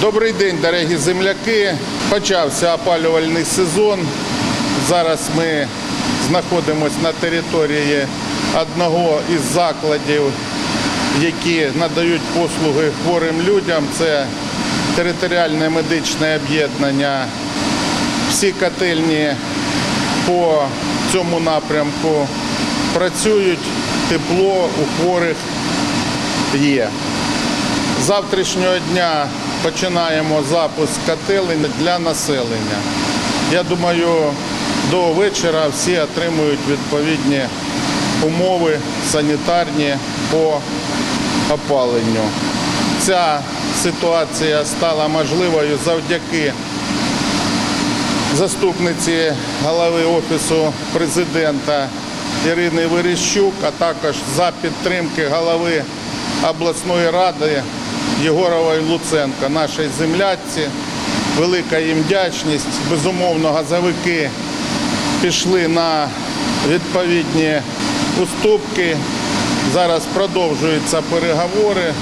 Добрий день, дорогі земляки. Почався опалювальний сезон. Зараз ми знаходимося на території одного із закладів, які надають послуги хворим людям. Це територіальне медичне об'єднання. Всі котельні по цьому напрямку працюють, тепло у хворих є. З завтрашнього дня починаємо запуск котелень для населення. Я думаю, до вечора всі отримують відповідні умови санітарні по опаленню. Ця ситуація стала можливою завдяки заступниці голови Офісу президента Ірини Верещук, а також за підтримки голови обласної ради Єгорової Луценка, нашій землячці. Велика їм вдячність. Безумовно, газовики пішли на відповідні уступки. Зараз продовжуються переговори.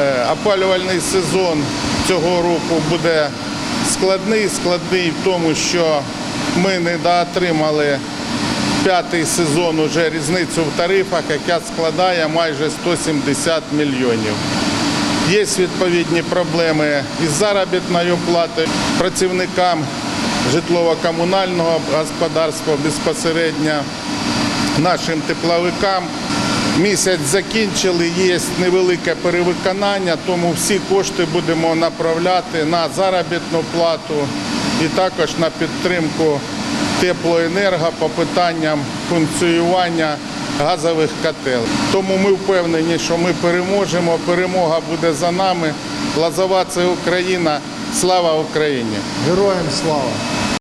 Е, Опалювальний сезон цього року буде складний. Складний в тому, що ми не доотримали п'ятий сезон уже різницю в тарифах, яка складає майже 170 мільйонів. Є відповідні проблеми із заробітною платою працівникам житлово-комунального господарства безпосередньо нашим тепловикам. Місяць закінчили, є невелике перевиконання, тому всі кошти будемо направляти на заробітну плату і також на підтримку теплоенерго по питанням функціонування газових котел. Тому ми впевнені, що ми переможемо. Перемога буде за нами. Лазова це Україна. Слава Україні! Героям слава!